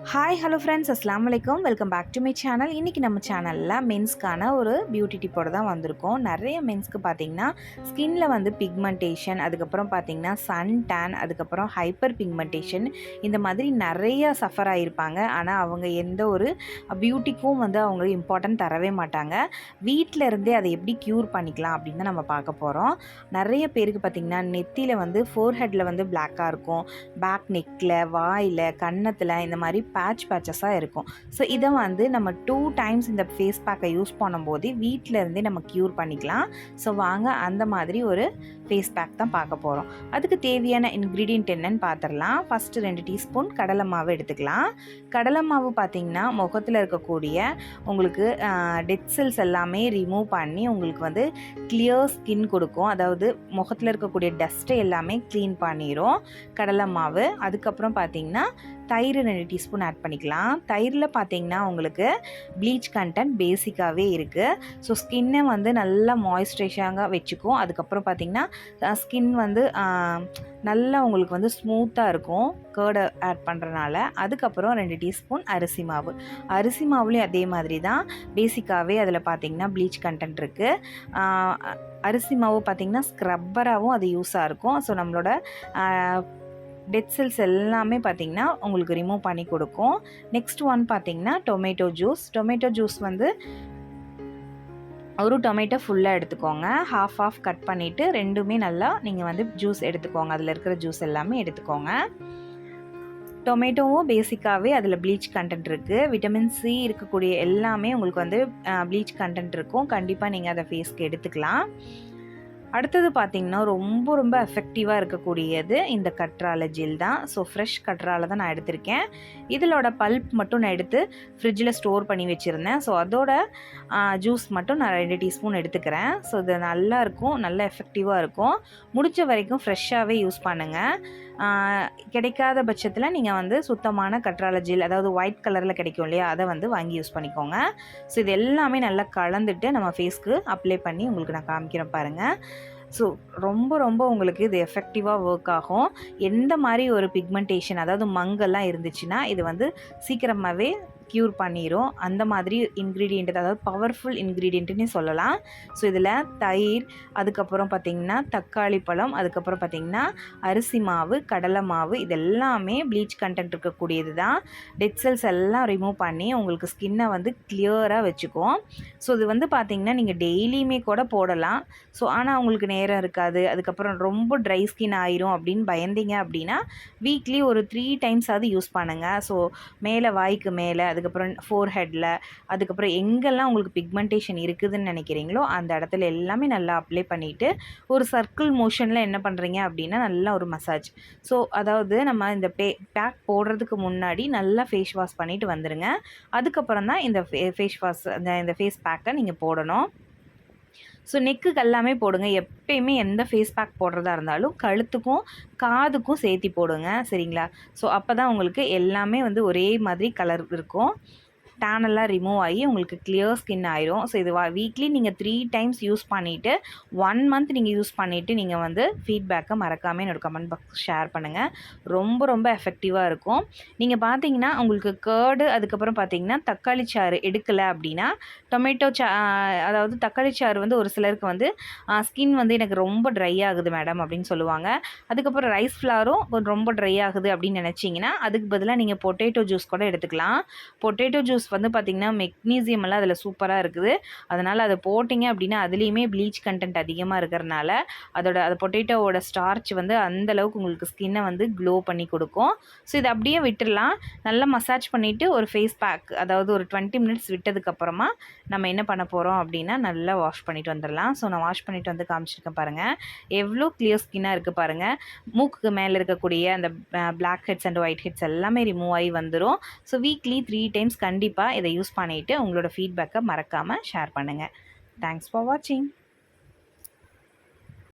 Hi hello friends அஸ்லாம் வலைக்கம் welcome back to my channel இன்றைக்கி நம்ம சேனலில் மென்ஸ்க்கான ஒரு பியூட்டி டிப்போடு தான் வந்திருக்கோம் நிறைய மென்ஸ்க்கு பார்த்தீங்கன்னா ஸ்கின்ல வந்து பிக்மெண்டேஷன் அதுக்கப்புறம் பார்த்தீங்கன்னா சன் டேன் அதுக்கப்புறம் ஹைப்பர் பிக்மெண்டேஷன் இந்த மாதிரி நிறைய சஃபர் ஆகியிருப்பாங்க ஆனால் அவங்க எந்த ஒரு பியூட்டிக்கும் வந்து அவங்க இம்பார்ட்டன்ட் தரவே மாட்டாங்க வீட்டில் இருந்தே அதை எப்படி க்யூர் பண்ணிக்கலாம் அப்படின்னு தான் நம்ம பார்க்க போகிறோம் நிறைய பேருக்கு பார்த்திங்கன்னா நெத்தியில் வந்து ஃபோர் ஹெட்டில் வந்து பிளாக்காக இருக்கும் பேக் நெக்கில் வாயில் கன்னத்தில் இந்த மாதிரி பேட்ச் பேட்சஸாக இருக்கும். ஸோ இதை வந்து நம்ம டூ டைம்ஸ் இந்த ஃபேஸ் பேக்கை யூஸ் பண்ணும்போது வீட்டிலருந்தே நம்ம க்யூர் பண்ணிக்கலாம். ஸோ வாங்க அந்த மாதிரி ஒரு ஃபேஸ் பேக் தான் பார்க்க போகிறோம் அதுக்கு தேவையான இன்க்ரீடியன்ட் என்னன்னு பார்த்துடலாம். ஃபஸ்ட்டு ரெண்டு டீஸ்பூன் கடலை மாவு எடுத்துக்கலாம். கடலை மாவு பார்த்திங்கன்னா முகத்தில் இருக்கக்கூடிய உங்களுக்கு டெட் செல்ஸ் எல்லாமே ரிமூவ் பண்ணி உங்களுக்கு வந்து கிளியர் ஸ்கின் கொடுக்கும். அதாவது முகத்தில் இருக்கக்கூடிய டஸ்ட்டை எல்லாமே க்ளீன் பண்ணிடும் கடலை மாவு. அதுக்கப்புறம் பார்த்திங்கன்னா தயிர் ரெண்டு டீஸ்பூன் ஆட் பண்ணிக்கலாம். தயிரில் பார்த்தீங்கன்னா உங்களுக்கு ப்ளீச் கண்டென்ட் பேசிக்காகவே இருக்குது ஸோ ஸ்கின்னை வந்து நல்லா மாய்ஸ்சரைஸாக வச்சுக்கும் அதுக்கப்புறம் பார்த்தீங்கன்னா ஸ்கின் வந்து நல்லா உங்களுக்கு வந்து ஸ்மூத்தாக இருக்கும். கேர்டை ஆட் பண்ணுறனால அதுக்கப்புறம் ரெண்டு டீஸ்பூன் அரிசி மாவு. அரிசி மாவுலேயும் அதே மாதிரி தான் பேசிக்காகவே அதில் பார்த்தீங்கன்னா ப்ளீச் கண்டென்ட் இருக்குது அரிசி மாவு பார்த்திங்கன்னா ஸ்க்ரப்பராகவும் அது யூஸாக இருக்கும். ஸோ நம்மளோட டெட் செல்ஸ் எல்லாமே பார்த்திங்கன்னா உங்களுக்கு ரிமூவ் பண்ணி கொடுக்கும். நெக்ஸ்ட் ஒன் பார்த்திங்கன்னா டொமேட்டோ ஜூஸ் டொமேட்டோ ஜூஸ் வந்து ஒரு டொமேட்டோ ஃபுல்லாக எடுத்துக்கோங்க. ஹாஃப் ஆஃப் கட் பண்ணிவிட்டு ரெண்டுமே நல்லா நீங்கள் வந்து ஜூஸ் எடுத்துக்கோங்க. அதில் இருக்கிற ஜூஸ் எல்லாமே எடுத்துக்கோங்க. டொமேட்டோவும் பேசிக்காகவே அதில் ப்ளீச் கண்டென்ட் இருக்குது விட்டமின் சி இருக்கக்கூடிய எல்லாமே உங்களுக்கு வந்து ப்ளீச் கண்டென்ட் இருக்கும். கண்டிப்பாக நீங்கள் அதை ஃபேஸ்க்கு எடுத்துக்கலாம். அடுத்தது பார்த்திங்கன்னா ரொம்ப ரொம்ப எஃபெக்டிவாக இருக்கக்கூடியது இந்த கற்றாழை ஜெல் தான். ஸோ ஃப்ரெஷ் கற்றாழை தான் நான் எடுத்திருக்கேன். இதிலோட பல்ப் மட்டும் நான் எடுத்து ஃப்ரிட்ஜில் ஸ்டோர் பண்ணி வச்சுருந்தேன். ஸோ அதோட ஜூஸ் மட்டும் நான் ரெண்டு டீஸ்பூன் எடுத்துக்கிறேன். ஸோ இது நல்லாயிருக்கும் நல்ல எஃபெக்டிவாக இருக்கும். முடிஞ்ச வரைக்கும் ஃப்ரெஷ்ஷாகவே யூஸ் பண்ணுங்கள் கிடைக்காத பட்சத்தில் நீங்கள் வந்து சுத்தமான கற்றாழை ஜெல் அதாவது ஒயிட் கலரில் கிடைக்கும் இல்லையா? அதை வந்து வாங்கி யூஸ் பண்ணிக்கோங்க. ஸோ இது எல்லாமே நல்லா கலந்துட்டு நம்ம ஃபேஸ்க்கு அப்ளை பண்ணி உங்களுக்கு நான் காமிக்கிறேன் பாருங்கள் ஸோ ரொம்ப ரொம்ப உங்களுக்கு இது எஃபெக்டிவாக ஒர்க் ஆகும். எந்த மாதிரி ஒரு பிக்மெண்டேஷன் அதாவது மங்கெல்லாம் இருந்துச்சுன்னா இது வந்து சீக்கிரமாகவே க்யூர் பண்ணிடும் அந்த மாதிரி இன்க்ரீடியண்ட் அதாவது பவர்ஃபுல் இன்க்ரீடியண்ட்டுன்னு சொல்லலாம். ஸோ இதில் தயிர் அதுக்கப்புறம் பார்த்திங்கன்னா தக்காளி பழம் அதுக்கப்புறம் பார்த்திங்கன்னா அரிசி மாவு கடலை மாவு இதெல்லாமே ப்ளீச் கண்டென்ட் இருக்கக்கூடியது தான். டெட் செல்ஸ் எல்லாம் ரிமூவ் பண்ணி உங்களுக்கு ஸ்கின்னை வந்து கிளியராக வச்சுக்கும். ஸோ இது வந்து பார்த்திங்கன்னா நீங்கள் டெய்லியுமே கூட போடலாம். ஸோ ஆனால் உங்களுக்கு நேரம் இருக்காது. அதுக்கப்புறம் ரொம்ப ட்ரை ஸ்கின் ஆயிரும் அப்படின்னு பயந்தீங்க அப்படின்னா வீக்லி ஒரு த்ரீ டைம்ஸ் அது யூஸ் பண்ணுங்கள் ஸோ மேலே வாய்க்கு மேலே அதுக்கப்புறம் ஃபோர் ஹெட்டில் அதுக்கப்புறம் எங்கெல்லாம் உங்களுக்கு பிக்மெண்டேஷன் இருக்குதுன்னு நினைக்கிறீங்களோ அந்த இடத்துல எல்லாமே நல்லா அப்ளை பண்ணிவிட்டு ஒரு சர்க்கிள் மோஷனில் என்ன பண்ணுறீங்க அப்படின்னா நல்லா ஒரு மசாஜ் ஸோ அதாவது நம்ம இந்த பே பேக் போடுறதுக்கு முன்னாடி நல்லா ஃபேஸ் வாஷ் பண்ணிவிட்டு வந்துடுங்க அதுக்கப்புறம் தான் இந்த ஃபே ஃபேஸ் வாஷ் அந்த இந்த ஃபேஸ் பேக்கை நீங்கள் போடணும். ஸோ நெக்குக்கு எல்லாமே போடுங்க. எப்பயுமே எந்த ஃபேஸ் பேக் போடுறதா இருந்தாலும் கழுத்துக்கும் காதுக்கும் சேர்த்தி போடுங்க. சரிங்களா? ஸோ அப்போ தான் உங்களுக்கு எல்லாமே வந்து ஒரே மாதிரி கலர் இருக்கும். டேனெல்லாம் ரிமூவ் ஆகி உங்களுக்கு கிளியர் ஸ்கின் ஆயிரும். ஸோ இது வீக்லி நீங்கள் த்ரீ டைம்ஸ் யூஸ் பண்ணிவிட்டு ஒன் மந்த் நீங்கள் யூஸ் பண்ணிவிட்டு நீங்கள் வந்து ஃபீட்பேக்கை மறக்காமல் என்னோடய கமெண்ட் பாக்ஸ் ஷேர் பண்ணுங்கள் ரொம்ப ரொம்ப எஃபெக்டிவாக இருக்கும். நீங்கள் பார்த்தீங்கன்னா உங்களுக்கு கேர்டு அதுக்கப்புறம் பார்த்தீங்கன்னா தக்காளி சாறு எடுக்கலை அப்படின்னா டொமேட்டோ சா அதாவது தக்காளி சாறு வந்து ஒரு சிலருக்கு வந்து ஸ்கின் வந்து எனக்கு ரொம்ப ட்ரை ஆகுது மேடம் அப்படின்னு சொல்லுவாங்க. அதுக்கப்புறம் ரைஸ் ஃப்ளாரும் ரொம்ப ட்ரை ஆகுது அப்படின்னு நினச்சிங்கன்னா அதுக்கு பதிலாக நீங்கள் பொட்டேட்டோ ஜூஸ் கூட எடுத்துக்கலாம். பொட்டேட்டோ ஜூஸ் வந்து பார்த்திங்கன்னா மெக்னீசியம் எல்லாம் அதில் சூப்பராக இருக்குது. அதனால் அதை போட்டிங்க அப்படின்னா அதுலேயுமே ப்ளீச் கண்டென்ட் அதிகமாக இருக்கிறனால அதோட அது பொட்டேட்டோவோட ஸ்டார்ச் வந்து அந்தளவுக்கு உங்களுக்கு ஸ்கின்னை வந்து க்ளோ பண்ணி கொடுக்கும். ஸோ இதை அப்படியே விட்டுடலாம் நல்லா மசாஜ் பண்ணிவிட்டு ஒரு ஃபேஸ் பேக் அதாவது ஒரு டுவெண்ட்டி மினிட்ஸ் விட்டதுக்கப்புறமா நம்ம என்ன பண்ண போகிறோம் அப்படின்னா நல்லா வாஷ் பண்ணிட்டு வந்துடலாம். ஸோ நான் வாஷ் பண்ணிவிட்டு வந்து காமிச்சிருக்கேன் பாருங்கள் எவ்வளோ கிளியர் ஸ்கின்னாக இருக்குது பாருங்கள் மூக்குக்கு மேலே இருக்கக்கூடிய அந்த black heads and white heads எல்லாமே ரிமூவ் ஆகி வந்துடும் ஸோ வீக்லி த்ரீ டைம்ஸ் கண்டிப்பாக கண்டிப்பாக இதை யூஸ் பண்ணிவிட்டு உங்களோட ஃபீட்பேக்கை மறக்காமல் ஷேர் பண்ணுங்கள் தேங்க்ஸ் ஃபார் வாட்சிங்